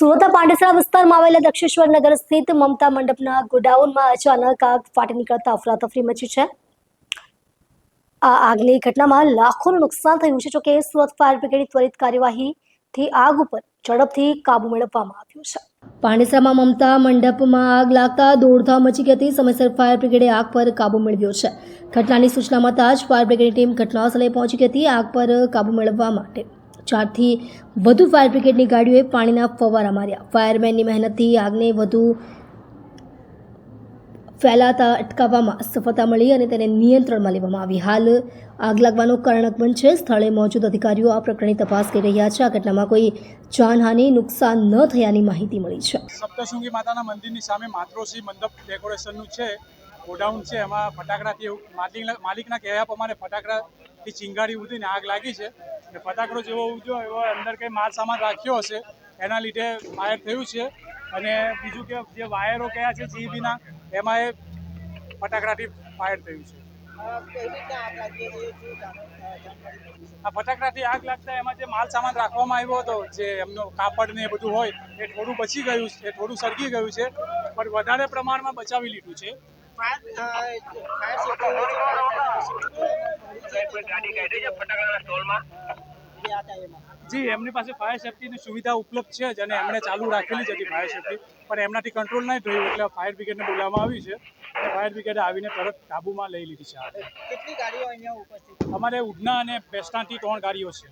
સુરતના પાંડેસરા વિસ્તારમાં આવેલા દક્ષેશ્વર નગર સ્થિત મમતા મંડપના ગોડાઉનમાં અચાનક આગ ફાટી નીકળતા અફરાતફરી મચી છે. આ આગની ઘટનામાં લાખોનું નુકસાન થયું છે, જોકે સુરત ફાયર બ્રિગેડની ત્વરિત કાર્યવાહીથી આગ ઉપર ઝડપથી કાબુ મેળવવામાં આવ્યો છે. પાંડેસરામાં મમતા મંડપમાં આગ લાગતા દોડધામ મચી ગઈ હતી. સમયસર ફાયર બ્રિગેડે આગ પર કાબુ મેળવ્યો છે. ઘટનાની સૂચના મળતા જ ફાયર બ્રિગેડની ટીમ ઘટનાસ્થળે પહોંચી ગઈ હતી. આગ પર કાબુ મેળવવા માટે ચારથી વધુ ફાયર બ્રિગેડની ગાડીઓએ પાણીના ફવારા માર્યા. ફાયરમેનની મહેનતથી આગને વધુ ફેલાતા અટકાવવામાં સફળતા મળી અને તેને નિયંત્રણમાં લેવામાં આવી. હાલ આગ લાગવાનું કારણ અકબંધ છે. સ્થળે મોજૂદ અધિકારીઓ આ પ્રકરણની તપાસ કરી રહ્યા છે. આ ઘટનામાં કોઈ જાનહાનિ, નુકસાન ન થયાની માહિતી મળી છે. સપ્તશૃંગી માતાના મંદિરની સામે માત્રોશ્રી મંડપ ડેકોરેશનનું છે, ગોડાઉન છે. એમાં ફટાકડાથી માલિકના કહેવા પ્રમાણે ફટાકડાથી ચિંગારી ઉડીને આગ લાગી છે. અને ફટાકડો જેવો ઉડ્યો, એવો અંદર કંઈ માલ સામાન રાખ્યો હશે, એના લીધે ફાયર થયું છે. અને બીજું કે જે વાયરો કયા છે જીબીના, એમાં એ ફટાકડાથી ફાયર થયું છે. આ ફટાકડાથી આગ લાગતા એમાં જે માલ સામાન રાખવામાં આવ્યો હતો, જે એમનો કાપડ ને એ બધું હોય, એ થોડું બચી ગયું છે, એ થોડું સળગી ગયું છે, પણ વધારે પ્રમાણમાં બચાવી લીધું છે. જી એમની પાસે ફાયર સેફટીની સુવિધા ઉપલબ્ધ છે જ અને એમણે ચાલુ રાખેલી જ હતી ફાયર સેફટી પણ એમનાથી કંટ્રોલ નહીં થયું એટલે ફાયર બ્રિગેડને બોલાવવામાં આવી છે. અને ફાયર બ્રિગેડે આવીને તરત કાબૂમાં લઈ લીધી છે કેટલી ગાડીઓ અહીંયા ઉપસ્થિત અમારે ઉડના અને બેસ્તાનથી ત્રણ ગાડીઓ છે.